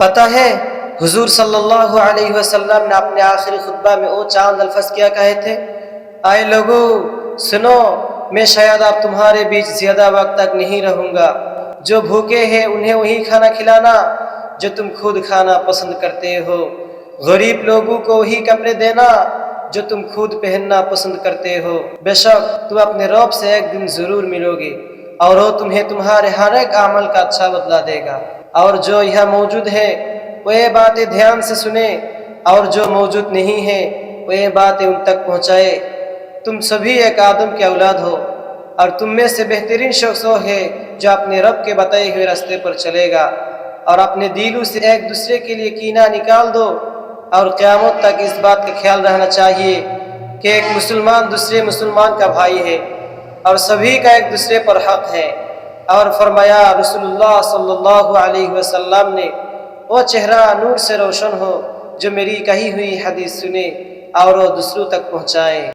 پتہ ہے، حضور صلی اللہ علیہ وسلم نے اپنے آخری خطبہ میں وہ چاند الفظ کیا کہے تھے؟ آئے لوگو، سنو، میں شاید آپ تمہارے بیچ زیادہ وقت تک نہیں رہوں گا۔ جو بھوکے ہیں، انہیں وہی کھانا کھلانا جو تم خود کھانا پسند کرتے ہو۔ غریب لوگوں کو وہی کپڑے دینا جو تم خود پہننا پسند کرتے ہو۔ بے شک، تم اپنے رب سے ایک دن ضرور ملو گے اور وہ تمہیں تمہارے ہر ایک عمل کا اچھا بدلہ دے گا۔ اور جو یہاں موجود ہے، وہ یہ باتیں دھیان سے سنیں۔ اور جو موجود نہیں ہے، وہ یہ باتیں ان تک پہنچائے۔ تم سبھی ایک آدم کے اولاد ہو، اور تم میں سے بہترین شخص وہ ہے جو اپنے رب کے بتائے ہوئے راستے پر چلے گا۔ اور اپنے دلوں سے ایک دوسرے کے لیے کینہ نکال دو۔ اور قیامت تک اس بات کا خیال رہنا چاہیے کہ ایک مسلمان دوسرے مسلمان کا بھائی ہے، اور سبھی کا ایک دوسرے پر حق ہے۔ اور فرمایا رسول اللہ صلی اللہ علیہ وسلم نے وہ چہرہ نور سے روشن ہو، جو میری کہی ہوئی حدیث سنے اور وہ دوسروں تک پہنچائے